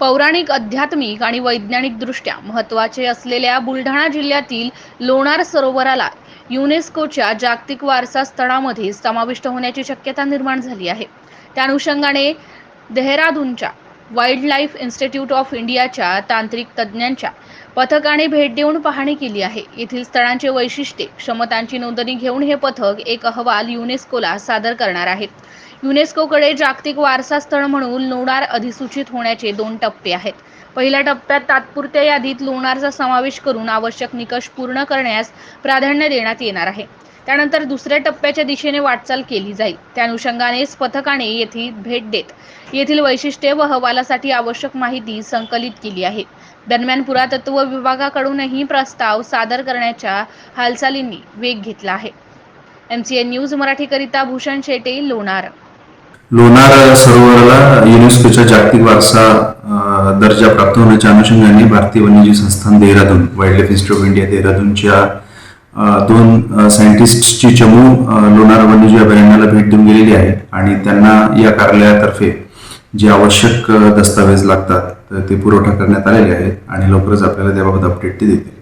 पौराणिक आध्यात्मिक आणि वैज्ञानिकदृष्ट्या महत्त्वाचे असलेल्या बुलढाणा जिल्ह्यातील लोणार सरोवराला युनेस्कोच्या जागतिक वारसा स्थळामध्ये समाविष्ट होण्याची शक्यता निर्माण झाली आहे. त्या अनुषंगाने देहरादूनच्या वाईल्ड लाईफ इन्स्टिट्यूट ऑफ इंडियाच्या तांत्रिक तज्ज्ञांच्या पथकाने भेट देऊन पाहणी केली आहे. येथील स्थळांचे वैशिष्ट्ये क्षमतांची नोंदणी घेऊन हे पथक एक अहवाल युनेस्कोला सादर करणार आहे. युनेस्कोकडे जागतिक वारसा स्थळ म्हणून लोणार अधिसूचित होण्याचे दोन टप्पे आहेत. पहिल्या टप्प्यात तात्पुरत्या यादीत लोणारचा समावेश करून आवश्यक निकष पूर्ण करण्यास प्राधान्य देण्यात येणार आहे. त्यानंतर दुसऱ्या टप्प्याच्या दिशेने वाटचाल केली जाईल. त्या अनुषंगानेच पथकाने येथे भेट देत येथील वैशिष्ट्ये व अहवालासाठी आवश्यक माहिती संकलित केली आहे. दरम्यान पुरातत्व विभागाकडूनही प्रस्ताव सादर करण्याच्या हालचालींनी वेग घेतला आहे. एम सी एन न्यूज मराठीकरिता भूषण शेटे लोणार. लोणार सरोवराला युनेस्कोच्या जागतिक वारसा दर्जा प्राप्त होण्याच्या अनुषंगाने भारतीय वन्यजीव संस्थान Dehradun wild life institute of India देहरादूनच्या दोन सायंटिस्टची चमू लोणार वन्यजीव अभयारण्याला भेट देऊन गेलेली आहे आणि त्यांना या कार्यालयातर्फे जे आवश्यक दस्तावेज लागतात तर ते पुरवठा करण्यात आलेले आहेत आणि लवकरच आपल्याला त्याबाबत अपडेट ते देतील.